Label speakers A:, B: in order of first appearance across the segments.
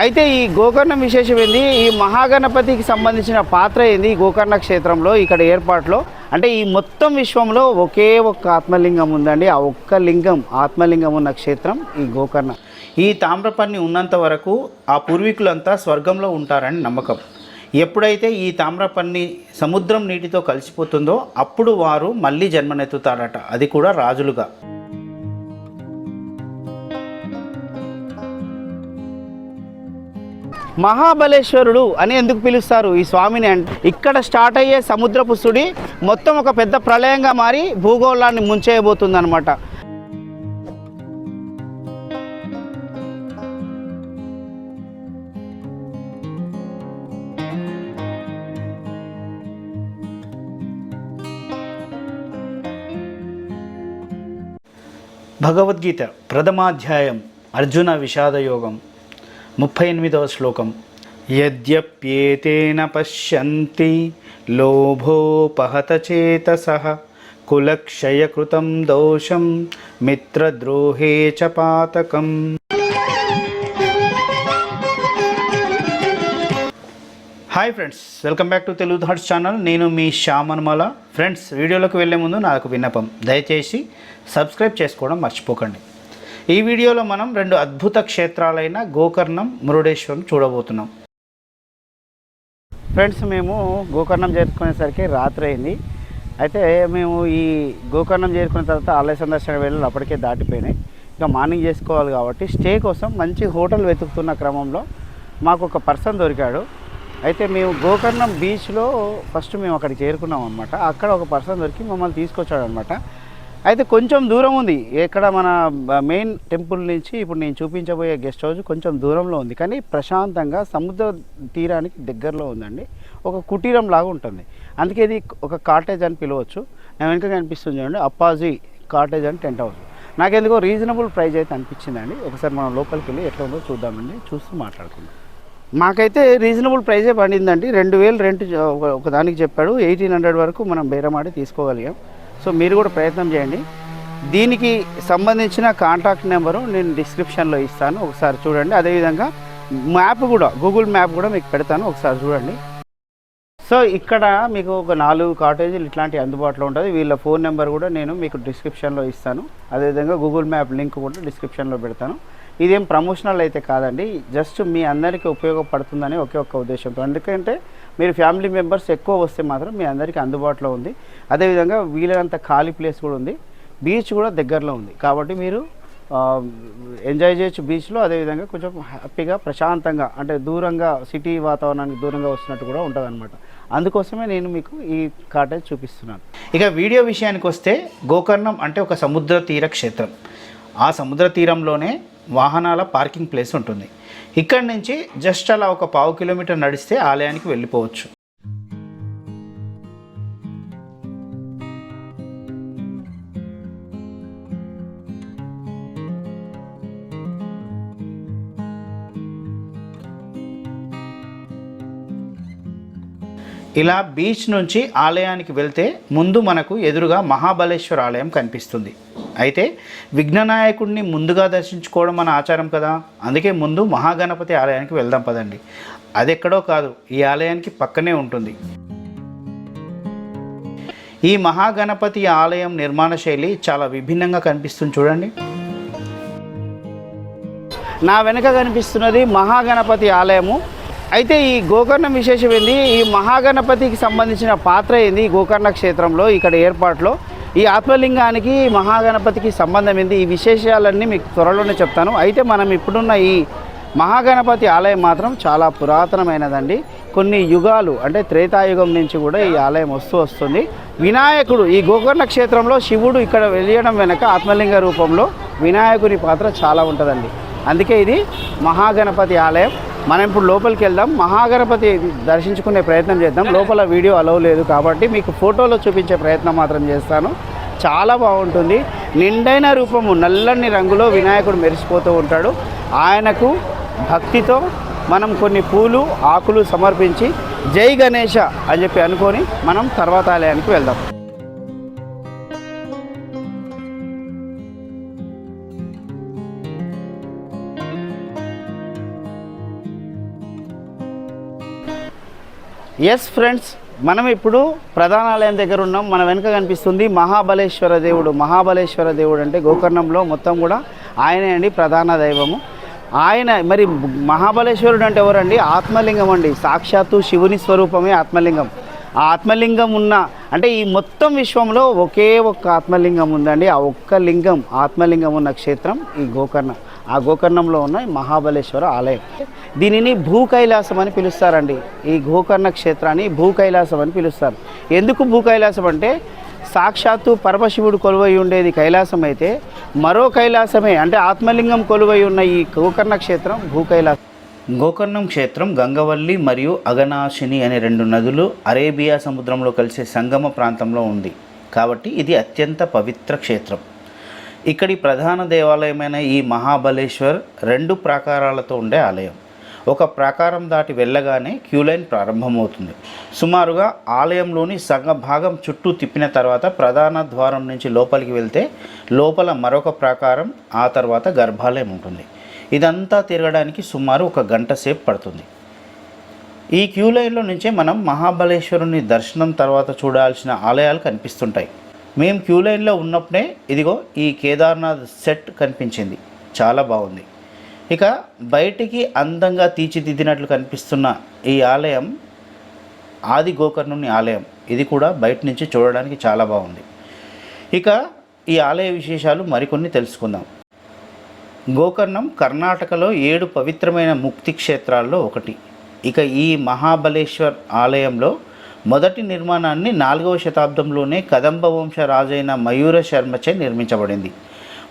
A: అయితే ఈ గోకర్ణం విశేషం ఏంది? ఈ మహాగణపతికి సంబంధించిన పాత్ర ఏంది? ఈ గోకర్ణ క్షేత్రంలో ఇక్కడ ఏర్పాట్లో? అంటే ఈ మొత్తం విశ్వంలో ఒకే ఒక్క ఆత్మలింగం ఉందండి. ఆ ఒక్క లింగం ఆత్మలింగం ఉన్న క్షేత్రం ఈ గోకర్ణ. ఈ తామ్రపర్ణి ఉన్నంత వరకు ఆ పూర్వీకులంతా స్వర్గంలో ఉంటారని నమ్మకం. ఎప్పుడైతే ఈ తామ్రపర్ణి సముద్రం నీటితో కలిసిపోతుందో అప్పుడు వారు మళ్ళీ జన్మనెత్తుతారట. అది కూడా రాజులుగా. మహాబలేశ్వరుడు అని ఎందుకు పిలుస్తారు ఈ స్వామిని అంటే ఇక్కడ స్టార్ట్ అయ్యే సముద్రపు సుడి మొత్తం ఒక పెద్ద ప్రళయంగా మారి భూగోళాన్ని ముంచేయబోతుంది అనమాట భగవద్గీత ప్రథమాధ్యాయం అర్జున విషాదయోగం. ముప్పై ఎనిమిదవ శ్లోకం. యద్యప్యేతేన పశ్యంతి లోభోపహత చేతస కులక్షయకృతం దోషం మిత్రద్రోహే చ పాతకం. Hi friends welcome back to Telugu thoughts channel. నేను మీ శ్యామన్మల. ఫ్రెండ్స్ వీడియోలోకి వెళ్ళే ముందు నాకు విన్నపం. దయచేసి సబ్స్క్రైబ్ చేసుకోవడం మర్చిపోకండి. ఈ వీడియోలో మనం రెండు అద్భుత క్షేత్రాలైన గోకర్ణం మురుడేశ్వరం చూడబోతున్నాం. ఫ్రెండ్స్ మేము గోకర్ణం చేరుకునేసరికి రాత్రి అయింది. అయితే మేము ఈ గోకర్ణం చేరుకున్న తర్వాత ఆలయ సందర్శన వేళలు అప్పటికే దాటిపోయినాయి. ఇంకా మార్నింగ్ చేసుకోవాలి కాబట్టి స్టే కోసం మంచి హోటల్ వెతుకుతున్న క్రమంలో మాకు ఒక పర్సన్ దొరికాడు. అయితే మేము గోకర్ణం బీచ్లో ఫస్ట్ మేము అక్కడికి చేరుకున్నాం అనమాట అక్కడ ఒక పర్సన్ దొరికి మమ్మల్ని తీసుకొచ్చాడు అనమాట అయితే కొంచెం దూరం ఉంది. ఇక్కడ మన మెయిన్ టెంపుల్ నుంచి ఇప్పుడు నేను చూపించబోయే గెస్ట్ హౌస్ కొంచెం దూరంలో ఉంది. కానీ ప్రశాంతంగా సముద్ర తీరానికి దగ్గరలో ఉందండి. ఒక కుటీరం లాగా ఉంటుంది. అందుకే ఇది ఒక కాటేజ్ అని పిలవచ్చు. నేను వెనుక కనిపిస్తుంది చూడండి. అప్పాజీ కాటేజ్ అని టెంట్ హౌస్. నాకెందుకో రీజనబుల్ ప్రైస్ అయితే అనిపించిందండి. ఒకసారి మనం లోపలికి వెళ్ళి ఎట్లా ఉందో చూద్దామండి. చూస్తూ మాట్లాడుకుందాం. మాకైతే రీజనబుల్ ప్రైజే పడిందండి. రెండు వేలు రెంట్ ఒక- ఒక దానికి చెప్పాడు. ఎయిటీన్ హండ్రెడ్ వరకు మనం బేరమాడి తీసుకోగలిగాం. సో మీరు కూడా ప్రయత్నం చేయండి. దీనికి సంబంధించిన కాంటాక్ట్ నెంబరు నేను డిస్క్రిప్షన్లో ఇస్తాను. ఒకసారి చూడండి. అదేవిధంగా మ్యాప్ కూడా గూగుల్ మ్యాప్ కూడా మీకు పెడతాను. ఒకసారి చూడండి. సో ఇక్కడ మీకు ఒక నాలుగు కాటేజీలు ఇట్లాంటి అందుబాటులో ఉంటుంది వీళ్ళ ఫోన్ నెంబర్ కూడా నేను మీకు డిస్క్రిప్షన్లో ఇస్తాను. అదేవిధంగా గూగుల్ మ్యాప్ లింక్ కూడా డిస్క్రిప్షన్లో పెడతాను. ఇదేం ప్రమోషనల్ అయితే కాదండి. జస్ట్ మీ అందరికీ ఉపయోగపడుతుందని ఒకే ఒక్క ఉద్దేశంతో. ఎందుకంటే మీరు ఫ్యామిలీ మెంబర్స్ ఎక్కువ వస్తే మాత్రం మీ అందరికీ అందుబాటులో ఉంది. అదేవిధంగా వీలైనంత ఖాళీ ప్లేస్ కూడా ఉంది. బీచ్ కూడా దగ్గరలో ఉంది. కాబట్టి మీరు ఎంజాయ్ చేయొచ్చు బీచ్లో. అదేవిధంగా కొంచెం హ్యాపీగా ప్రశాంతంగా అంటే దూరంగా సిటీ వాతావరణానికి దూరంగా వస్తున్నట్టు కూడా ఉంటుంది అనమాట అందుకోసమే నేను మీకు ఈ కాటేజ్ చూపిస్తున్నాను. ఇక వీడియో విషయానికి వస్తే గోకర్ణం అంటే ఒక సముద్ర తీర క్షేత్రం. ఆ సముద్ర తీరంలోనే వాహనాల పార్కింగ్ ప్లేస్ ఉంటుంది. ఇక్కడి నుంచి జస్ట్ అలా ఒక పావు కిలోమీటర్ నడిస్తే ఆలయానికి వెళ్ళిపోవచ్చు. ఇలా బీచ్ నుంచి ఆలయానికి వెళ్తే ముందు మనకు ఎదురుగా మహాబలేశ్వర ఆలయం కనిపిస్తుంది. అయితే విఘ్ననాయకుడిని ముందుగా దర్శించుకోవడం మన ఆచారం కదా? అందుకే ముందు మహాగణపతి ఆలయానికి వెళ్దాం పదండి. అది ఎక్కడో కాదు ఈ ఆలయానికి పక్కనే ఉంటుంది. ఈ మహాగణపతి ఆలయం నిర్మాణ శైలి చాలా విభిన్నంగా కనిపిస్తుంది చూడండి. నా వెనుక కనిపిస్తున్నది మహాగణపతి ఆలయము. అయితే ఈ గోకర్ణ విశేషం ఏంది? ఈ మహాగణపతికి సంబంధించిన పాత్ర ఏంది? ఈ గోకర్ణ క్షేత్రంలో ఇక్కడ ఏర్పాట్లో ఈ ఆత్మలింగానికి మహాగణపతికి సంబంధం ఏంది ఈ విశేషాలన్నీ మీకు త్వరలోనే చెప్తాను. అయితే మనం ఇప్పుడున్న ఈ మహాగణపతి ఆలయం మాత్రం చాలా పురాతనమైనదండి. కొన్ని యుగాలు అంటే త్రేతాయుగం నుంచి కూడా ఈ ఆలయం వస్తూ వస్తుంది. వినాయకుడు ఈ గోకర్ణ క్షేత్రంలో శివుడు ఇక్కడ వెళ్ళడం వెనక ఆత్మలింగ రూపంలో వినాయకుని పాత్ర చాలా ఉంటుందండి. అందుకే ఇది మహాగణపతి ఆలయం. మనం ఇప్పుడు లోపలికి వెళ్దాం. మహాగణపతి దర్శించుకునే ప్రయత్నం చేద్దాం. లోపల వీడియో అలవ్ లేదు కాబట్టి మీకు ఫోటోలో చూపించే ప్రయత్నం మాత్రం చేస్తాను. చాలా బాగుంటుంది. నిండైన రూపము నల్లని రంగులో వినాయకుడు మెరిసిపోతూ ఉంటాడు. ఆయనకు భక్తితో మనం కొన్ని పూలు ఆకులు సమర్పించి జై గణేష అని చెప్పి అనుకొని మనం తర్వాత ఆలయానికి వెళ్దాం. ఎస్ ఫ్రెండ్స్ మనం ఇప్పుడు ప్రధానాలయం దగ్గర ఉన్నాం. మన వెనుక కనిపిస్తుంది మహాబలేశ్వర దేవుడు. మహాబలేశ్వర దేవుడు అంటే గోకర్ణంలో మొత్తం కూడా ఆయనే అండి ప్రధాన దైవము. ఆయన మరి మహాబలేశ్వరుడు అంటే ఎవరండి? ఆత్మలింగం అండి. సాక్షాత్తు శివుని స్వరూపమే ఆత్మలింగం. ఆ ఆత్మలింగం ఉన్న అంటే ఈ మొత్తం విశ్వంలో ఒకే ఒక్క ఆత్మలింగం ఉందండి. ఆ ఒక్క లింగం ఆత్మలింగం ఉన్న క్షేత్రం ఈ గోకర్ణ. ఆ గోకర్ణంలో ఉన్న మహాబలేశ్వర ఆలయం. దీనిని భూ కైలాసం అని పిలుస్తారండి. ఈ గోకర్ణ క్షేత్రాన్ని భూ కైలాసం అని పిలుస్తారు. ఎందుకు భూ కైలాసం అంటే సాక్షాత్తు పరమశివుడు కొలువై ఉండేది కైలాసం అయితే మరో కైలాసమే అంటే ఆత్మలింగం కొలువై ఉన్న ఈ గోకర్ణ క్షేత్రం భూ కైలాసం గోకర్ణం క్షేత్రం గంగవల్లి మరియు అగనాశిని అనే రెండు నదులు అరేబియా సముద్రంలో కలిసే సంగమ ప్రాంతంలో ఉంది. కాబట్టి ఇది అత్యంత పవిత్ర క్షేత్రం. ఇక్కడి ప్రధాన దేవాలయమైన ఈ మహాబలేశ్వర్ రెండు ప్రాకారాలతో ఉండే ఆలయం. ఒక ప్రాకారం దాటి వెళ్ళగానే క్యూలైన్ ప్రారంభమవుతుంది. సుమారుగా ఆలయంలోని సగ భాగం చుట్టూ తిప్పిన తర్వాత ప్రధాన ద్వారం నుంచి లోపలికి వెళ్తే లోపల మరొక ప్రాకారం ఆ తర్వాత గర్భాలయం ఉంటుంది. ఇదంతా తిరగడానికి సుమారు ఒక గంట సేపు పడుతుంది. ఈ క్యూ లైన్లో నుంచే మనం మహాబలేశ్వరుని దర్శనం తర్వాత చూడాల్సిన ఆలయాలు కనిపిస్తుంటాయి. మేము క్యూ లైన్లో ఉన్నప్పుడే ఇదిగో ఈ కేదార్నాథ్ సెట్ కనిపించింది. చాలా బాగుంది. ఇక బయటికి అందంగా తీర్చిదిద్దినట్లు కనిపిస్తున్న ఈ ఆలయం ఆది గోకర్ణుని ఆలయం. ఇది కూడా బయట నుంచి చూడడానికి చాలా బాగుంది. ఇక ఈ ఆలయ విశేషాలు మరికొన్ని తెలుసుకుందాం. గోకర్ణం కర్ణాటకలో ఏడు పవిత్రమైన ముక్తి క్షేత్రాల్లో ఒకటి. ఇక ఈ మహాబలేశ్వర్ ఆలయంలో మొదటి నిర్మాణాన్ని నాలుగవ శతాబ్దంలోనే కదంబ వంశ రాజైన మయూర శర్మచే నిర్మించబడింది.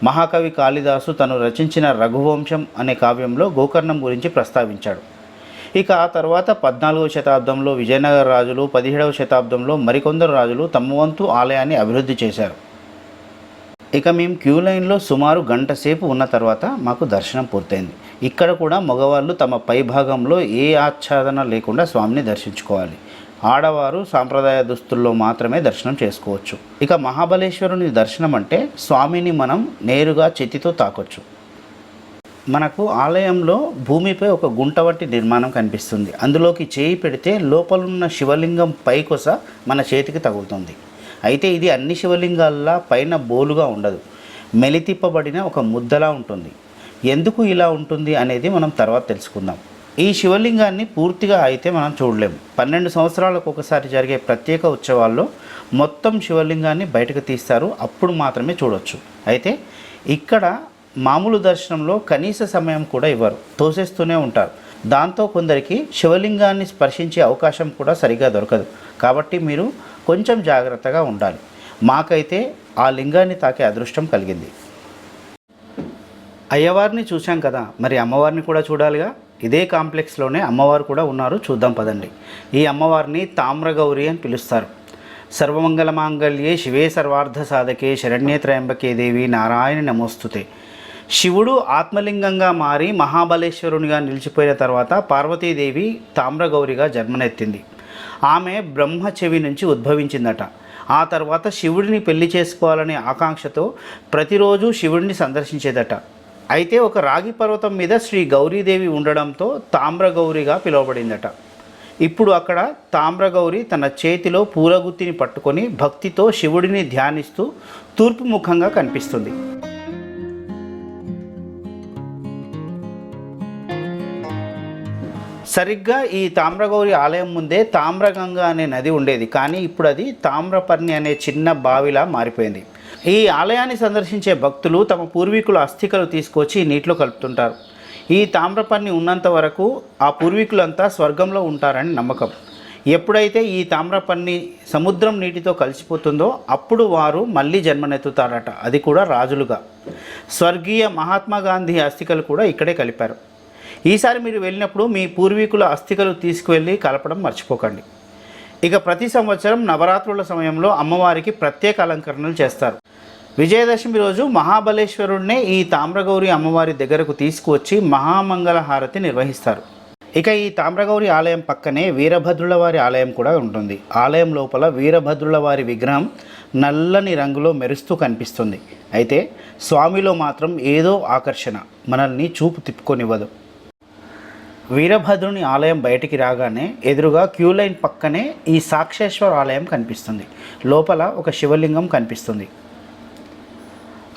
A: మహాకవి కాళిదాసు తను రచించిన రఘువంశం అనే కావ్యంలో గోకర్ణం గురించి ప్రస్తావించాడు. ఇక ఆ తర్వాత పద్నాలుగవ శతాబ్దంలో విజయనగర రాజులు పదిహేడవ శతాబ్దంలో మరికొందరు రాజులు తమ వంతు ఆలయాన్ని అభివృద్ధి చేశారు. ఇక మేము క్యూ లైన్లో సుమారు గంట సేపు ఉన్న తర్వాత మాకు దర్శనం పూర్తయింది. ఇక్కడ కూడా మగవాళ్ళు తమ పైభాగంలో ఏ ఆచ్ఛాదన లేకుండా స్వామిని దర్శించుకోవాలి. ఆడవారు సాంప్రదాయ దుస్తుల్లో మాత్రమే దర్శనం చేసుకోవచ్చు. ఇక మహాబలేశ్వరుని దర్శనం అంటే స్వామిని మనం నేరుగా చేతితో తాకొచ్చు. మనకు ఆలయంలో భూమిపై ఒక గుంట వంటి నిర్మాణం కనిపిస్తుంది. అందులోకి చేయి పెడితే లోపలున్న శివలింగం పైకొస మన చేతికి తగులుతుంది. అయితే ఇది అన్ని శివలింగాల్లా పైన బోలుగా ఉండదు. మెలితిప్పబడిన ఒక ముద్దలా ఉంటుంది. ఎందుకు ఇలా ఉంటుంది అనేది మనం తర్వాత తెలుసుకుందాం. ఈ శివలింగాన్ని పూర్తిగా అయితే మనం చూడలేము. పన్నెండు సంవత్సరాలకు ఒకసారి జరిగే ప్రత్యేక ఉత్సవాల్లో మొత్తం శివలింగాన్ని బయటకు తీస్తారు. అప్పుడు మాత్రమే చూడొచ్చు. అయితే ఇక్కడ మామూలు దర్శనంలో కనీస సమయం కూడా ఇవ్వరు. తోసేస్తూనే ఉంటారు. దాంతో కొందరికి శివలింగాన్ని స్పర్శించే అవకాశం కూడా సరిగా దొరకదు. కాబట్టి మీరు కొంచెం జాగ్రత్తగా ఉండాలి. మాకైతే ఆ లింగాన్ని తాకే అదృష్టం కలిగింది. అయ్యవారిని చూశాం కదా. మరి అమ్మవారిని కూడా చూడాలిగా? ఇదే కాంప్లెక్స్లోనే అమ్మవారు కూడా ఉన్నారు. చూద్దాం పదండి. ఈ అమ్మవారిని తామ్రగౌరి అని పిలుస్తారు. సర్వమంగళమాంగళ్యే శివే సర్వార్థ సాధకే శరణ్యే త్రయంబకే దేవి నారాయణ నమోస్తుతే. శివుడు ఆత్మలింగంగా మారి మహాబలేశ్వరునిగా నిలిచిపోయిన తర్వాత పార్వతీదేవి తామ్రగౌరిగా జన్మనెత్తింది. ఆమె బ్రహ్మ చెవి నుంచి ఉద్భవించిందట. ఆ తర్వాత శివుడిని పెళ్ళి చేసుకోవాలనే ఆకాంక్షతో ప్రతిరోజు శివుడిని సందర్శించేదట. అయితే ఒక రాగి పర్వతం మీద శ్రీ గౌరీదేవి ఉండడంతో తామ్రగౌరిగా పిలువబడిందట. ఇప్పుడు అక్కడ తామ్రగౌరి తన చేతిలో పూలగుత్తిని పట్టుకొని భక్తితో శివుడిని ధ్యానిస్తూ తూర్పు ముఖంగా కనిపిస్తుంది. సరిగ్గా ఈ తామ్రగౌరి ఆలయం ముందే తామ్రగంగ అనే నది ఉండేది కానీ ఇప్పుడు అది తామ్రపర్ణి అనే చిన్న బావిలా మారిపోయింది. ఈ ఆలయాన్ని సందర్శించే భక్తులు తమ పూర్వీకుల అస్థికలు తీసుకొచ్చి నీటిలో కలుపుతుంటారు. ఈ తామ్రపర్ణి ఉన్నంత వరకు ఆ పూర్వీకులంతా స్వర్గంలో ఉంటారని నమ్మకం. ఎప్పుడైతే ఈ తామ్రపర్ణి సముద్రం నీటితో కలిసిపోతుందో అప్పుడు వారు మళ్ళీ జన్మనెత్తుతారట. అది కూడా రాజులుగా. స్వర్గీయ మహాత్మా గాంధీ అస్థికలు కూడా ఇక్కడే కలిపారు. ఈసారి మీరు వెళ్ళినప్పుడు మీ పూర్వీకుల అస్థికలు తీసుకువెళ్ళి కలపడం మర్చిపోకండి. ఇక ప్రతి సంవత్సరం నవరాత్రుల సమయంలో అమ్మవారికి ప్రత్యేక అలంకరణలు చేస్తారు. విజయదశమి రోజు మహాబలేశ్వరుడినే ఈ తామ్రగౌరి అమ్మవారి దగ్గరకు తీసుకువచ్చి మహామంగళ హారతి నిర్వహిస్తారు. ఇక ఈ తామ్రగౌరి ఆలయం పక్కనే వీరభద్రుల వారి ఆలయం కూడా ఉంటుంది. ఆలయం లోపల వీరభద్రుల వారి విగ్రహం నల్లని రంగులో మెరుస్తూ కనిపిస్తుంది. అయితే స్వామిలో మాత్రం ఏదో ఆకర్షణ మనల్ని చూపు తిప్పుకొనివ్వదు. వీరభద్రుని ఆలయం బయటికి రాగానే ఎదురుగా క్యూ లైన్ పక్కనే ఈ సాక్షేశ్వర ఆలయం కనిపిస్తుంది. లోపల ఒక శివలింగం కనిపిస్తుంది.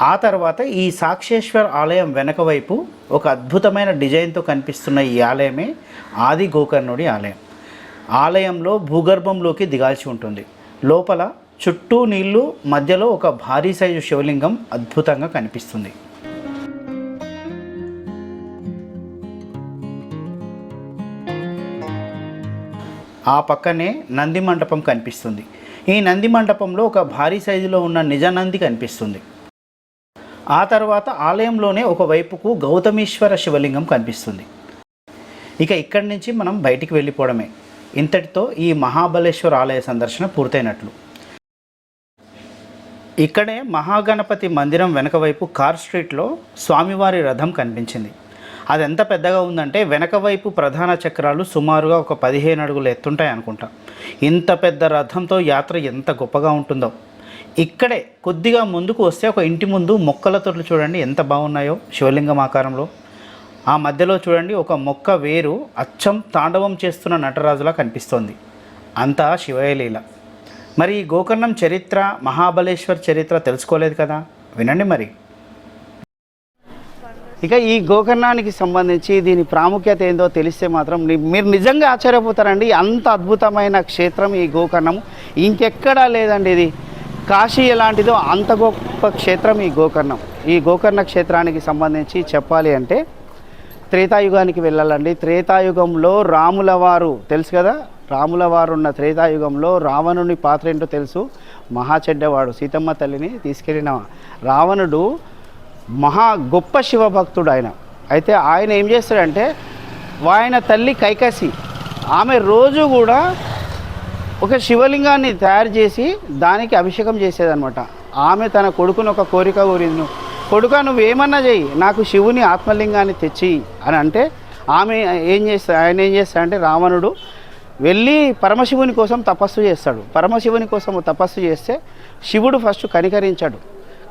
A: ఆ తర్వాత ఈ సాక్షేశ్వర్ ఆలయం వెనక వైపు ఒక అద్భుతమైన డిజైన్తో కనిపిస్తున్న ఈ ఆలయమే ఆది గోకర్ణుడి ఆలయం. ఆలయంలో భూగర్భంలోకి దిగాల్సి ఉంటుంది. లోపల చుట్టూ నీళ్ళు మధ్యలో ఒక భారీ సైజు శివలింగం అద్భుతంగా కనిపిస్తుంది. ఆ పక్కనే నంది మండపం కనిపిస్తుంది. ఈ నంది మండపంలో ఒక భారీ సైజులో ఉన్న నిజనంది కనిపిస్తుంది. ఆ తర్వాత ఆలయంలోనే ఒక వైపుకు గౌతమీశ్వర శివలింగం కనిపిస్తుంది. ఇక ఇక్కడి నుంచి మనం బయటికి వెళ్ళిపోవడమే. ఇంతటితో ఈ మహాబలేశ్వర ఆలయ సందర్శన పూర్తయినట్లు. ఇక్కడే మహాగణపతి మందిరం వెనక వైపు కార్ స్ట్రీట్లో స్వామివారి రథం కనిపించింది. అది ఎంత పెద్దగా ఉందంటే వెనక వైపు ప్రధాన చక్రాలు సుమారుగా ఒక పదిహేను అడుగులు ఎత్తుంటాయి అనుకుంటా ఇంత పెద్ద రథంతో యాత్ర ఎంత గొప్పగా ఉంటుందో. ఇక్కడే కొద్దిగా ముందుకు వస్తే ఒక ఇంటి ముందు మొక్కల తొట్లు చూడండి ఎంత బాగున్నాయో శివలింగం ఆకారంలో. ఆ మధ్యలో చూడండి ఒక మొక్క వేరు అచ్చం తాండవం చేస్తున్న నటరాజులా కనిపిస్తోంది. అంతా శివయలీల మరి ఈ గోకర్ణం చరిత్ర మహాబలేశ్వర్ చరిత్ర తెలుసుకోలేదు కదా? వినండి మరి. ఇక ఈ గోకర్ణానికి సంబంధించి దీని ప్రాముఖ్యత ఏందో తెలిస్తే మాత్రం మీరు నిజంగా ఆశ్చర్యపోతారండి. అంత అద్భుతమైన క్షేత్రం ఈ గోకర్ణం ఇంకెక్కడా లేదండి ఇది. కాశీ ఎలాంటిదో అంత గొప్ప క్షేత్రం ఈ గోకర్ణం. ఈ గోకర్ణ క్షేత్రానికి సంబంధించి చెప్పాలి అంటే త్రేతాయుగానికి వెళ్ళాలండి. త్రేతాయుగంలో రాముల వారు తెలుసు కదా? రాముల వారు ఉన్న త్రేతాయుగంలో రావణుని పాత్ర ఏంటో తెలుసు? మహా చెడ్డవాడు సీతమ్మ తల్లిని తీసుకెళ్ళిన రావణుడు మహా గొప్ప శివభక్తుడు ఆయన. అయితే ఆయన ఏం చేస్తాడంటే ఆయన తల్లి కైకసి ఆమె రోజు కూడా ఒక శివలింగాన్ని తయారు చేసి దానికి అభిషేకం చేసేదనమాట ఆమె తన కొడుకును ఒక కోరిక కోరింది. కొడుక నువ్వేమన్నా చెయ్యి. నాకు శివుని ఆత్మలింగాన్ని తెచ్చి అని అంటే ఆమె ఏం చేస్తా ఆయన ఏం చేస్తాడంటే రావణుడు వెళ్ళి పరమశివుని కోసం తపస్సు చేస్తాడు. పరమశివుని కోసం తపస్సు చేస్తే శివుడు ఫస్ట్ కనికరించాడు.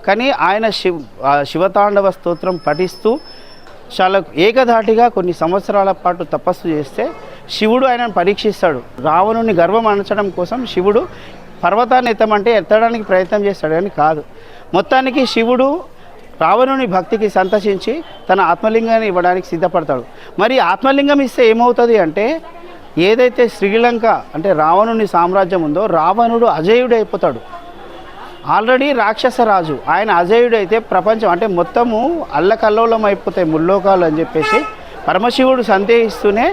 A: కానీ ఆయన శివ ఆ శివతాండవ స్తోత్రం పఠిస్తూ చాలా ఏకధాటిగా కొన్ని సంవత్సరాల పాటు తపస్సు చేస్తే శివుడు ఆయనను పరీక్షిస్తాడు. రావణుని గర్వం అణచడం కోసం శివుడు పర్వతాన్ని ఎత్తమంటే ఎత్తడానికి ప్రయత్నం చేస్తాడు అని కాదు. మొత్తానికి శివుడు రావణుని భక్తికి సంతసించి తన ఆత్మలింగాన్ని ఇవ్వడానికి సిద్ధపడతాడు. మరి ఆత్మలింగం ఇస్తే ఏమవుతుంది అంటే ఏదైతే శ్రీలంక అంటే రావణుని సామ్రాజ్యం ఉందో రావణుడు అజేయుడు అయిపోతాడు ఆల్రెడీ రాక్షస రాజు ఆయన అజయుడైతే ప్రపంచం అంటే మొత్తము అల్లకల్లోలం అయిపోతాయి ముల్లోకాలు అని చెప్పేసి పరమశివుడు సందేహిస్తూనే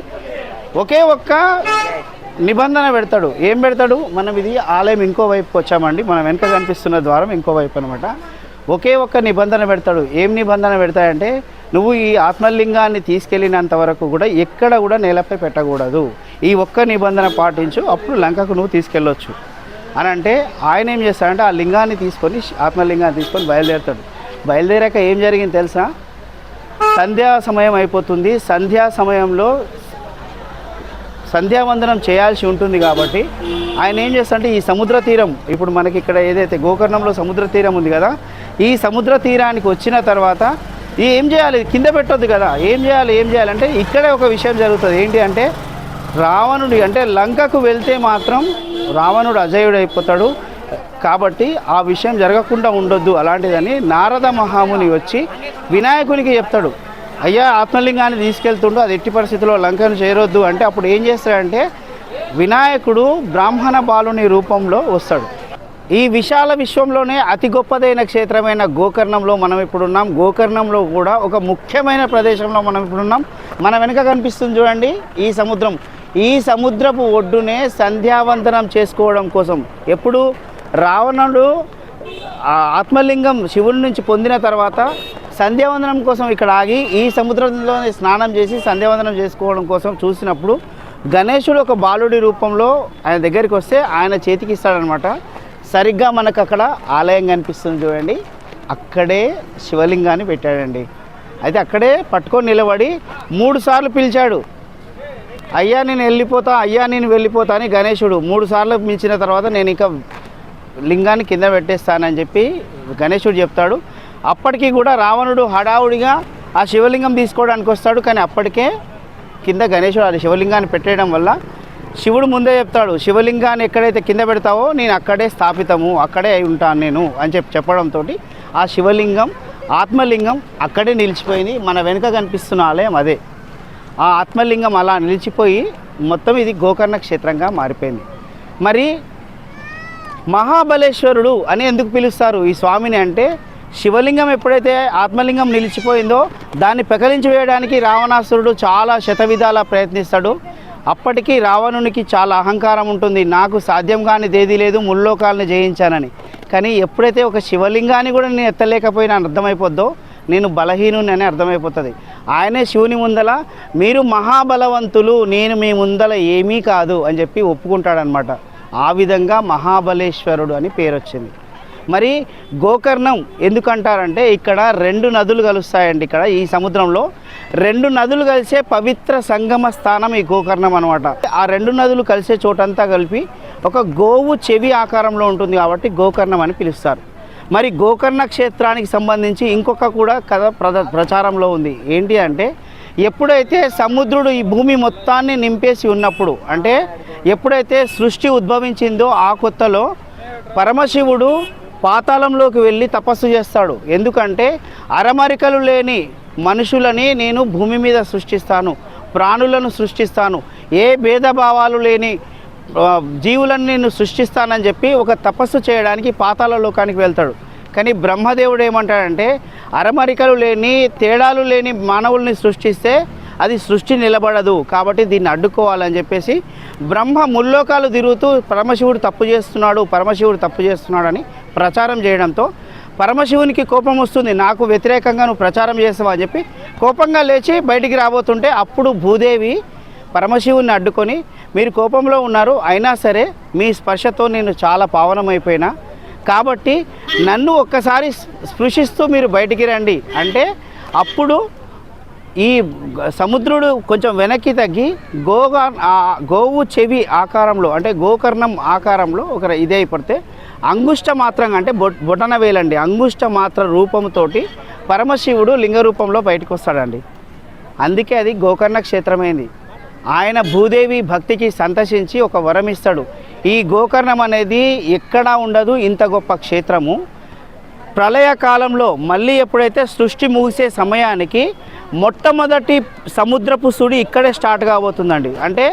A: ఒకే ఒక్క నిబంధన పెడతాడు. ఏం పెడతాడు? మనం ఇది ఆలయం ఇంకోవైపుకి వచ్చామండి. మనం వెనక కనిపిస్తున్న ద్వారం ఇంకో వైపు అనమాట ఒకే ఒక్క నిబంధన పెడతాడు. ఏం నిబంధన పెడతాడంటే నువ్వు ఈ ఆత్మలింగాన్ని తీసుకెళ్ళినంత వరకు కూడా ఎక్కడ కూడా నేలపై పెట్టకూడదు. ఈ ఒక్క నిబంధన పాటించు అప్పుడు లంకకు నువ్వు తీసుకెళ్ళొచ్చు. అని అంటే ఆయన ఏం చేస్తాడంటే ఆ లింగాన్ని తీసుకొని ఆత్మలింగాన్ని తీసుకొని బయలుదేరుతాడు. బయలుదేరాక ఏం జరిగింది తెలుసా? సంధ్యా సమయం అయిపోతుంది. సంధ్యా సమయంలో సంధ్యావందనం చేయాల్సి ఉంటుంది కాబట్టి ఆయన ఏం చేస్తాడంటే ఈ సముద్ర తీరం ఇప్పుడు మనకి ఇక్కడ ఏదైతే గోకర్ణంలో సముద్ర తీరం ఉంది కదా ఈ సముద్ర తీరానికి వచ్చిన తర్వాత ఈ ఏం చేయాలి? కింద పెట్టొద్దు కదా. ఏం చేయాలి? ఏం చేయాలంటే ఇక్కడే ఒక విషయం జరుగుతుంది. ఏంటి అంటే రావణుడి అంటే లంకకు వెళ్తే మాత్రం రావణుడు అజయుడు అయిపోతాడు కాబట్టి ఆ విషయం జరగకుండా ఉండొద్దు. అలాంటిదని నారద మహాముని వచ్చి వినాయకునికి చెప్తాడు. అయ్యా ఆత్మలింగాన్ని తీసుకెళ్తుండు. అది ఎట్టి పరిస్థితుల్లో లంకను చేరొద్దు అంటే అప్పుడు ఏం చేస్తాడంటే వినాయకుడు బ్రాహ్మణ బాలుని రూపంలో వస్తాడు. ఈ విశాల విశ్వంలోనే అతి గొప్పదైన క్షేత్రమైన గోకర్ణంలో మనం ఇప్పుడున్నాం. గోకర్ణంలో కూడా ఒక ముఖ్యమైన ప్రదేశంలో మనం ఇప్పుడున్నాం. మన వెనుక కనిపిస్తుంది చూడండి ఈ సముద్రం. ఈ సముద్రపు ఒడ్డునే సంధ్యావందనం చేసుకోవడం కోసం. ఎప్పుడు? రావణుడు ఆత్మలింగం శివుడి నుంచి పొందిన తర్వాత సంధ్యావందనం కోసం ఇక్కడ ఆగి ఈ సముద్రంలోనే స్నానం చేసి సంధ్యావందనం చేసుకోవడం కోసం చూసినప్పుడు గణేశుడు ఒక బాలుడి రూపంలో ఆయన దగ్గరికి వస్తే ఆయన చేతికి ఇస్తాడనమాట సరిగ్గా మనకు అక్కడ ఆలయం కనిపిస్తుంది చూడండి. అక్కడే శివలింగాన్ని పెట్టాడండి. అయితే అక్కడే పట్టుకొని నిలబడి మూడు సార్లు పిలిచాడు. అయ్యా నేను వెళ్ళిపోతా అయ్యా నేను వెళ్ళిపోతా అని గణేశుడు మూడు సార్లు మించిన తర్వాత నేను ఇంకా లింగాన్ని కింద పెట్టేస్తానని చెప్పి గణేశుడు చెప్తాడు. అప్పటికి కూడా రావణుడు హడావుడిగా ఆ శివలింగం తీసుకోవడానికి వస్తాడు కానీ అప్పటికే కింద గణేశుడు ఆ శివలింగాన్ని పెట్టేయడం వల్ల శివుడు ముందే చెప్తాడు శివలింగాన్ని ఎక్కడైతే కింద పెడతావో నేను అక్కడే స్థాపితము అక్కడే అయి ఉంటాను నేను అని చెప్పి చెప్పడంతో ఆ శివలింగం ఆత్మలింగం అక్కడే నిలిచిపోయింది మన వెనుక కనిపిస్తున్న ఆలయం అదే. ఆ ఆత్మలింగం అలా నిలిచిపోయి మొత్తం ఇది గోకర్ణ క్షేత్రంగా మారిపోయింది. మరి మహాబలేశ్వరుడు అని ఎందుకు పిలుస్తారు ఈ స్వామిని అంటే శివలింగం ఎప్పుడైతే ఆత్మలింగం నిలిచిపోయిందో దాన్ని పెకలించి వేయడానికి రావణాసురుడు చాలా శతవిధాల ప్రయత్నిస్తాడు. అప్పటికి రావణునికి చాలా అహంకారం ఉంటుంది. నాకు సాధ్యం కానిది ఏదీ లేదు ముల్లోకాలను జయించానని. కానీ ఎప్పుడైతే ఒక శివలింగాన్ని కూడా నేను ఎత్తలేకపోయినా అర్థమైపోద్దో నేను బలహీనుని అని అర్థమైపోతుంది. ఆయనే శివుని ముందల మీరు మహాబలవంతులు నేను మీ ముందల ఏమీ కాదు అని చెప్పి ఒప్పుకుంటాడనమాట ఆ విధంగా మహాబలేశ్వరుడు అని పేరు వచ్చింది మరి గోకర్ణం ఎందుకంటారంటే ఇక్కడ రెండు నదులు కలుస్తాయండి ఇక్కడ ఈ సముద్రంలో. రెండు నదులు కలిసే పవిత్ర సంగమ స్థానం ఈ గోకర్ణం అనమాట ఆ రెండు నదులు కలిసే చోటంతా కలిపి ఒక గోవు చెవి ఆకారంలో ఉంటుంది కాబట్టి గోకర్ణం అని పిలుస్తారు. మరి గోకర్ణ క్షేత్రానికి సంబంధించి ఇంకొక కూడా కథ ప్రద ప్రచారంలో ఉంది. ఏంటి అంటే ఎప్పుడైతే సముద్రుడు ఈ భూమి మొత్తాన్ని నింపేసి ఉన్నప్పుడు అంటే ఎప్పుడైతే సృష్టి ఉద్భవించిందో ఆ కొత్తలో పరమశివుడు పాతాళంలోకి వెళ్ళి తపస్సు చేస్తాడు. ఎందుకంటే అరమరికలు లేని మనుషులని నేను భూమి మీద సృష్టిస్తాను ప్రాణులను సృష్టిస్తాను. ఏ భేదభావాలు లేని జీవులను నేను సృష్టిస్తానని చెప్పి ఒక తపస్సు చేయడానికి పాతాల లోకానికి వెళ్తాడు. కానీ బ్రహ్మదేవుడు ఏమంటాడంటే అరమరికలు లేని తేడాలు లేని మానవుల్ని సృష్టిస్తే అది సృష్టి నిలబడదు. కాబట్టి దీన్ని అడ్డుకోవాలని చెప్పేసి బ్రహ్మ ముల్లోకాలు తిరుగుతూ పరమశివుడు తప్పు చేస్తున్నాడు పరమశివుడు తప్పు చేస్తున్నాడని ప్రచారం చేయడంతో పరమశివునికి కోపం వస్తుంది నాకు వ్యతిరేకంగా నువ్వు ప్రచారం చేస్తావా అని చెప్పి కోపంగా లేచి బయటికి రాబోతుంటే అప్పుడు భూదేవి పరమశివుని అడ్డుకొని మీరు కోపంలో ఉన్నారు అయినా సరే మీ స్పర్శతో నేను చాలా పావనమైపోయినా. కాబట్టి నన్ను ఒక్కసారి స్పృశిస్తూ మీరు బయటికి రండి. అంటే అప్పుడు ఈ సముద్రుడు కొంచెం వెనక్కి తగ్గి గోగా గోవు చెవి ఆకారంలో అంటే గోకర్ణం ఆకారంలో ఒక ఇదే అయిపడితే అంగుష్ట మాత్రంగా అంటే బొ బొటన వేలండి. అంగుష్ట మాత్ర రూపంతోటి పరమశివుడు లింగ రూపంలో బయటకు వస్తాడండి అందుకే అది గోకర్ణ క్షేత్రమైంది. ఆయన భూదేవి భక్తికి సంతసించి ఒక వరం ఇస్తాడు. ఈ గోకర్ణం అనేది ఎక్కడా ఉండదు ఇంత గొప్ప క్షేత్రము. ప్రళయ కాలంలో మళ్ళీ ఎప్పుడైతే సృష్టి ముగిసే సమయానికి మొట్టమొదటి సముద్రపు సుడి ఇక్కడే స్టార్ట్ కాబోతుందండి. అంటే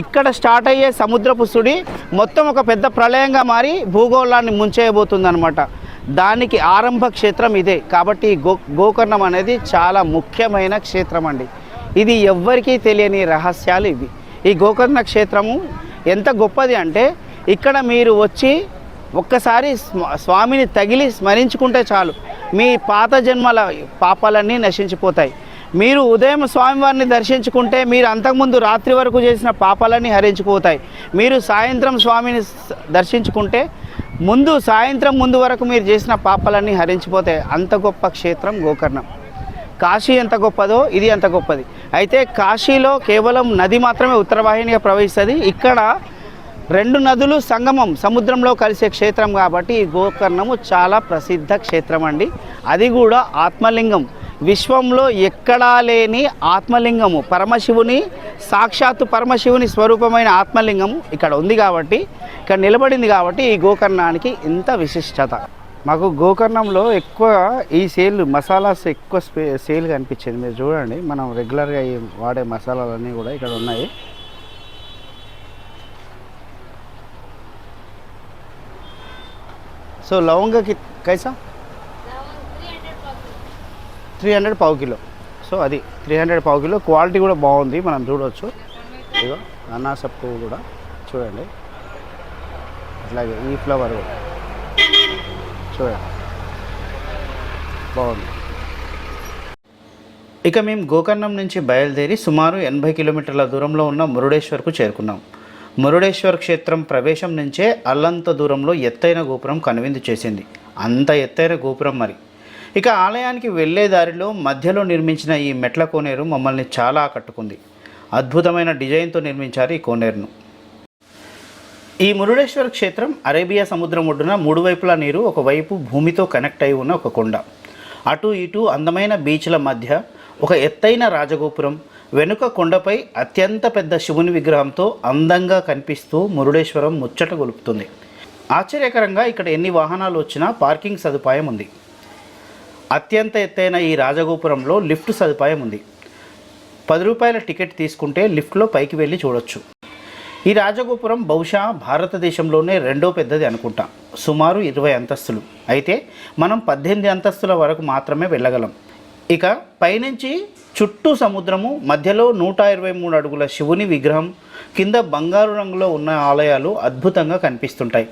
A: ఇక్కడ స్టార్ట్ అయ్యే సముద్రపు సుడి మొత్తం ఒక పెద్ద ప్రళయంగా మారి భూగోళాన్ని ముంచేయబోతుందన్నమాట. దానికి ఆరంభ క్షేత్రం ఇదే. కాబట్టి ఈ గో గోకర్ణం అనేది చాలా ముఖ్యమైన క్షేత్రం అండి ఇది ఎవ్వరికీ తెలియని రహస్యాలు ఇవి. ఈ గోకర్ణ క్షేత్రము ఎంత గొప్పది అంటే ఇక్కడ మీరు వచ్చి ఒక్కసారి స్వామిని తగిలి స్మరించుకుంటే చాలు. మీ పాత జన్మల పాపాలన్నీ నశించిపోతాయి. మీరు ఉదయం స్వామివారిని దర్శించుకుంటే మీరు అంతకుముందు రాత్రి వరకు చేసిన పాపాలన్నీ హరించిపోతాయి. మీరు సాయంత్రం స్వామిని దర్శించుకుంటే ముందు సాయంత్రం ముందు వరకు మీరు చేసిన పాపాలన్నీ హరించిపోతాయి. అంత గొప్ప క్షేత్రం గోకర్ణం. కాశీ ఎంత గొప్పదో ఇది అంత గొప్పది. అయితే కాశీలో కేవలం నది మాత్రమే ఉత్తరవాహినిగా ప్రవహిస్తుంది. ఇక్కడ రెండు నదులు సంగమం సముద్రంలో కలిసే క్షేత్రం కాబట్టి ఈ గోకర్ణము చాలా ప్రసిద్ధ క్షేత్రం అండి. అది కూడా ఆత్మలింగం. విశ్వంలో ఎక్కడా లేని ఆత్మలింగము. పరమశివుని సాక్షాత్తు పరమశివుని స్వరూపమైన ఆత్మలింగము ఇక్కడ ఉంది కాబట్టి ఇక్కడ నిలబడింది కాబట్టి ఈ గోకర్ణానికి ఇంత విశిష్టత. మాకు గోకర్ణంలో ఎక్కువ ఈ సేల్ మసాలాస్ ఎక్కువ స్పే సేల్ కనిపించింది. మీరు చూడండి మనం రెగ్యులర్గా వాడే మసాలాలన్నీ కూడా ఇక్కడ ఉన్నాయి. సో లవంగకి కైసా? త్రీ హండ్రెడ్ పావు కిలో. సో అది త్రీ హండ్రెడ్ పావు కిలో. క్వాలిటీ కూడా బాగుంది మనం చూడవచ్చు ఇదిగో అన్నా కూడా. చూడండి. అట్లాగే ఈ ఫ్లవర్ కూడా. చూడండి బాగుంది ఇక మేము గోకర్ణం నుంచి బయలుదేరి సుమారు ఎనభై కిలోమీటర్ల దూరంలో ఉన్న మురుడేశ్వర్కు చేరుకున్నాం. మురుడేశ్వర్ క్షేత్రం ప్రవేశం నుంచే అల్లంత దూరంలో ఎత్తైన గోపురం కనువిందు చేసింది. అంత ఎత్తైన గోపురం మరి. ఇక ఆలయానికి వెళ్ళే దారిలో మధ్యలో నిర్మించిన ఈ మెట్ల కోనేరు మమ్మల్ని చాలా ఆకట్టుకుంది. అద్భుతమైన డిజైన్తో నిర్మించారు ఈ కోనేరును. ఈ మురుడేశ్వర క్షేత్రం అరేబియా సముద్రం ఒడ్డున మూడు వైపులా నీరు ఒకవైపు భూమితో కనెక్ట్ అయి ఉన్న ఒక కొండ. అటు ఇటు అందమైన బీచ్ల మధ్య ఒక ఎత్తైన రాజగోపురం వెనుక కొండపై అత్యంత పెద్ద శివుని విగ్రహంతో అందంగా కనిపిస్తూ మురుడేశ్వరం ముచ్చట గొలుపుతుంది. ఆశ్చర్యకరంగా ఇక్కడ ఎన్ని వాహనాలు వచ్చినా పార్కింగ్ సదుపాయం ఉంది. అత్యంత ఎత్తైన ఈ రాజగోపురంలో లిఫ్ట్ సదుపాయం ఉంది. పది రూపాయల టికెట్ తీసుకుంటే లిఫ్ట్లో పైకి వెళ్ళి చూడొచ్చు. ఈ రాజగోపురం బహుశా భారతదేశంలోనే రెండో పెద్దది అనుకుంటా. సుమారు ఇరవై అంతస్తులు. అయితే మనం పద్దెనిమిది అంతస్తుల వరకు మాత్రమే వెళ్ళగలం. ఇక పైనుంచి చుట్టూ సముద్రము మధ్యలో నూట ఇరవై మూడు అడుగుల శివుని విగ్రహం కింద బంగారు రంగులో ఉన్న ఆలయాలు అద్భుతంగా కనిపిస్తుంటాయి.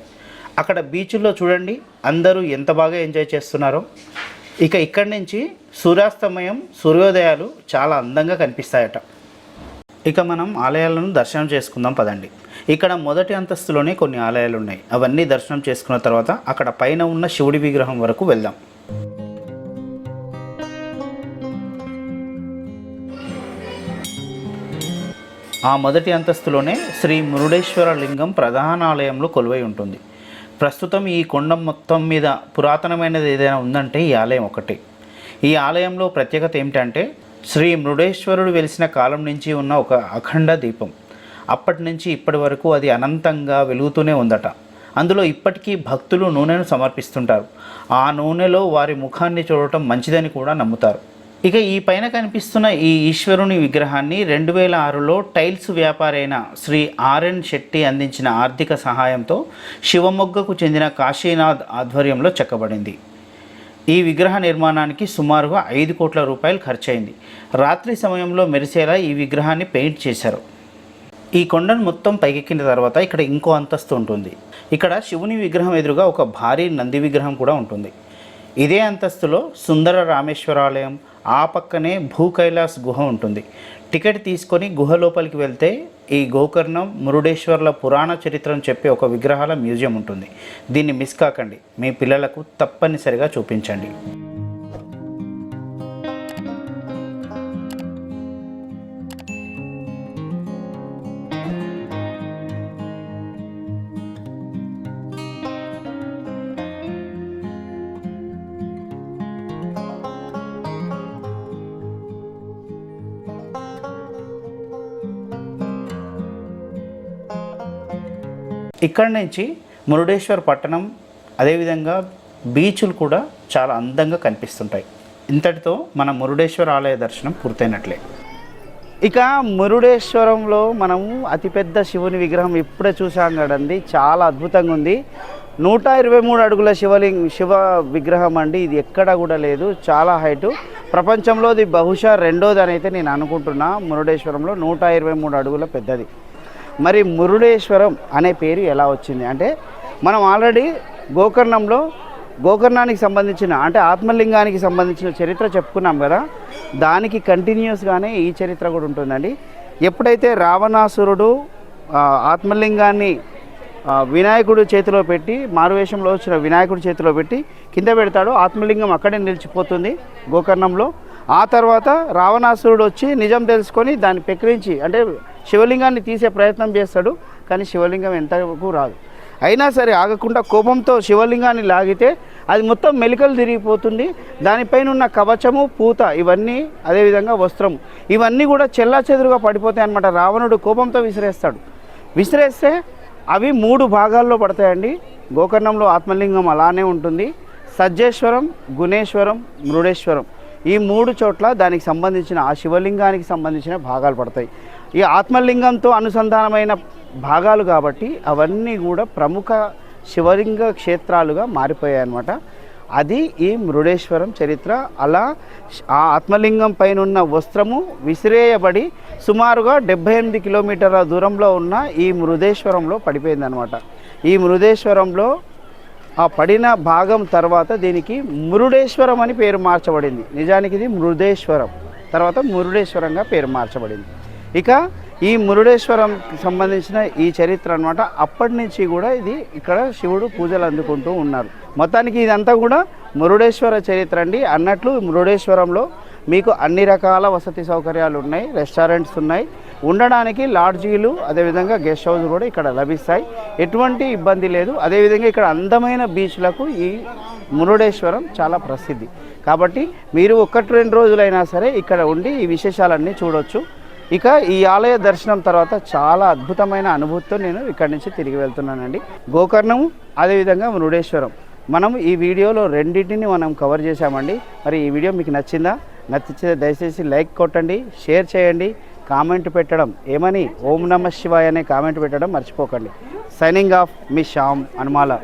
A: అక్కడ బీచ్లో చూడండి అందరూ ఎంత బాగా ఎంజాయ్ చేస్తున్నారో. ఇక ఇక్కడి నుంచి సూర్యాస్తమయం సూర్యోదయాలు చాలా అందంగా కనిపిస్తాయట. ఇక మనం ఆలయాలను దర్శనం చేసుకుందాం పదండి. ఇక్కడ మొదటి అంతస్తులోనే కొన్ని ఆలయాలు ఉన్నాయి అవన్నీ దర్శనం చేసుకున్న తర్వాత అక్కడ పైన ఉన్న శివుడి విగ్రహం వరకు వెళ్దాం. ఆ మొదటి అంతస్తులోనే శ్రీ మురుడేశ్వర లింగం ప్రధాన ఆలయంలో కొలువై ఉంటుంది. ప్రస్తుతం ఈ కొండ మొత్తం మీద పురాతనమైనది ఏదైనా ఉందంటే ఈ ఆలయం ఒకటి. ఈ ఆలయంలో ప్రత్యేకత ఏమిటంటే శ్రీ మృడేశ్వరుడు వెలిసిన కాలం నుంచి ఉన్న ఒక అఖండ దీపం. అప్పటి నుంచి ఇప్పటి వరకు అది అనంతంగా వెలుగుతూనే ఉందట. అందులో ఇప్పటికీ భక్తులు నూనెను సమర్పిస్తుంటారు. ఆ నూనెలో వారి ముఖాన్ని చూడటం మంచిదని కూడా నమ్ముతారు. ఇక ఈ పైన కనిపిస్తున్న ఈ ఈశ్వరుని విగ్రహాన్ని రెండు వేల ఆరులో టైల్స్ వ్యాపారైన శ్రీ ఆర్ఎన్ శెట్టి అందించిన ఆర్థిక సహాయంతో శివమొగ్గకు చెందిన కాశీనాథ్ ఆధ్వర్యంలో చెక్కబడింది. ఈ విగ్రహ నిర్మాణానికి సుమారుగా ఐదు కోట్ల రూపాయలు ఖర్చయింది. రాత్రి సమయంలో మెరిసేలా ఈ విగ్రహాన్ని పెయింట్ చేశారు. ఈ కొండను మొత్తం పైకెక్కిన తర్వాత ఇక్కడ ఇంకో అంతస్తు ఉంటుంది. ఇక్కడ శివుని విగ్రహం ఎదురుగా ఒక భారీ నంది విగ్రహం కూడా ఉంటుంది. ఇదే అంతస్తులో సుందర రామేశ్వరాలయం ఆ పక్కనే భూ కైలాస్ గుహ ఉంటుంది. టికెట్ తీసుకొని గుహ లోపలికి వెళ్తే ఈ గోకర్ణం మురుడేశ్వర్ల పురాణ చరిత్రను చెప్పే ఒక విగ్రహాల మ్యూజియం ఉంటుంది. దీన్ని మిస్ కాకండి. మీ పిల్లలకు తప్పనిసరిగా చూపించండి. ఇక్కడ నుంచి మురుడేశ్వర్ పట్టణం అదేవిధంగా బీచ్లు కూడా చాలా అందంగా కనిపిస్తుంటాయి. ఇంతటితో మన మురుడేశ్వర ఆలయ దర్శనం పూర్తయినట్లే. ఇక మురుడేశ్వరంలో మనము అతిపెద్ద శివుని విగ్రహం ఇప్పుడే చూసాం కదండి. చాలా అద్భుతంగా ఉంది. నూట ఇరవై మూడు అడుగుల శివలింగ శివ విగ్రహం అండి. ఇది ఎక్కడ కూడా లేదు. చాలా హైటు. ప్రపంచంలో ఇది బహుశా రెండోది అని అయితే నేను అనుకుంటున్నా. మురుడేశ్వరంలో నూట ఇరవై మూడు అడుగుల పెద్దది. మరి మురుడేశ్వరం అనే పేరు ఎలా వచ్చింది? అంటే మనం ఆల్రెడీ గోకర్ణంలో గోకర్ణానికి సంబంధించిన అంటే ఆత్మలింగానికి సంబంధించిన చరిత్ర చెప్పుకున్నాం కదా? దానికి కంటిన్యూస్గానే ఈ చరిత్ర కూడా ఉంటుందండి. ఎప్పుడైతే రావణాసురుడు ఆత్మలింగాన్ని వినాయకుడు చేతిలో పెట్టి మారువేషంలో వచ్చిన వినాయకుడి చేతిలో పెట్టి కింద పెడతాడు ఆత్మలింగం అక్కడే నిలిచిపోతుంది గోకర్ణంలో. ఆ తర్వాత రావణాసురుడు వచ్చి నిజం తెలుసుకొని దాన్ని ప్రక్రించి అంటే శివలింగాన్ని తీసే ప్రయత్నం చేస్తాడు కానీ శివలింగం ఎంతవరకు రాదు. అయినా సరే ఆగకుండా కోపంతో శివలింగాన్ని లాగితే అది మొత్తం మెలికలు తిరిగిపోతుంది. దానిపైన ఉన్న కవచము పూత ఇవన్నీ అదేవిధంగా వస్త్రము. ఇవన్నీ కూడా చెల్లా చెదురుగా పడిపోతాయి అన్నమాట. రావణుడు కోపంతో విసిరేస్తాడు. విసిరేస్తే అవి మూడు భాగాల్లో పడతాయండి. గోకర్ణంలో ఆత్మలింగం అలానే ఉంటుంది. సజ్జేశ్వరం గుణేశ్వరం మృడేశ్వరం. ఈ మూడు చోట్ల దానికి సంబంధించిన ఆ శివలింగానికి సంబంధించిన భాగాలు పడతాయి. ఈ ఆత్మలింగంతో అనుసంధానమైన భాగాలు కాబట్టి అవన్నీ కూడా ప్రముఖ శివలింగ క్షేత్రాలుగా మారిపోయాయి అన్నమాట అది ఈ మృడేశ్వరం చరిత్ర. అలా ఆ ఆత్మలింగం పైన ఉన్న వస్త్రము విసిరేయబడి సుమారుగా డెబ్బై ఎనిమిది కిలోమీటర్ల దూరంలో ఉన్న ఈ మృదేశ్వరంలో పడిపోయిందనమాట ఈ మృదేశ్వరంలో ఆ పడిన భాగం తర్వాత దీనికి మురుడేశ్వరం అని పేరు మార్చబడింది. నిజానికి ఇది మృదేశ్వరం తర్వాత మురుడేశ్వరంగా పేరు మార్చబడింది. ఇక ఈ మురుడేశ్వరం సంబంధించిన ఈ చరిత్ర అనమాట అప్పటి నుంచి కూడా ఇది ఇక్కడ శివుడు పూజలు అందుకుంటూ ఉన్నారు. మొత్తానికి ఇదంతా కూడా మురుడేశ్వర చరిత్ర అండి. అన్నట్లు మురుడేశ్వరంలో మీకు అన్ని రకాల వసతి సౌకర్యాలు ఉన్నాయి రెస్టారెంట్స్ ఉన్నాయి. ఉండడానికి లాడ్జీలు అదేవిధంగా గెస్ట్ హౌస్ కూడా ఇక్కడ లభిస్తాయి. ఎటువంటి ఇబ్బంది లేదు. అదేవిధంగా ఇక్కడ అందమైన బీచ్లకు ఈ మురుడేశ్వరం చాలా ప్రసిద్ధి. కాబట్టి మీరు ఒకటి రెండు రోజులైనా సరే ఇక్కడ ఉండి ఈ విశేషాలన్నీ చూడొచ్చు. ఇక ఈ ఆలయ దర్శనం తర్వాత చాలా అద్భుతమైన అనుభూతితో నేను ఇక్కడి నుంచి తిరిగి వెళ్తున్నానండి. గోకర్ణం అదేవిధంగా మురుడేశ్వరం. మనం ఈ వీడియోలో రెండింటిని మనం కవర్ చేశామండి. మరి ఈ వీడియో మీకు నచ్చిందా? నచ్చితే దయచేసి లైక్ కొట్టండి షేర్ చేయండి కామెంట్ పెట్టడం ఏమని ఓం నమ శివాయ అనే కామెంట్ పెట్టడం మర్చిపోకండి. సైనింగ్ ఆఫ్ మీ శ్యామ్ అనుమాల.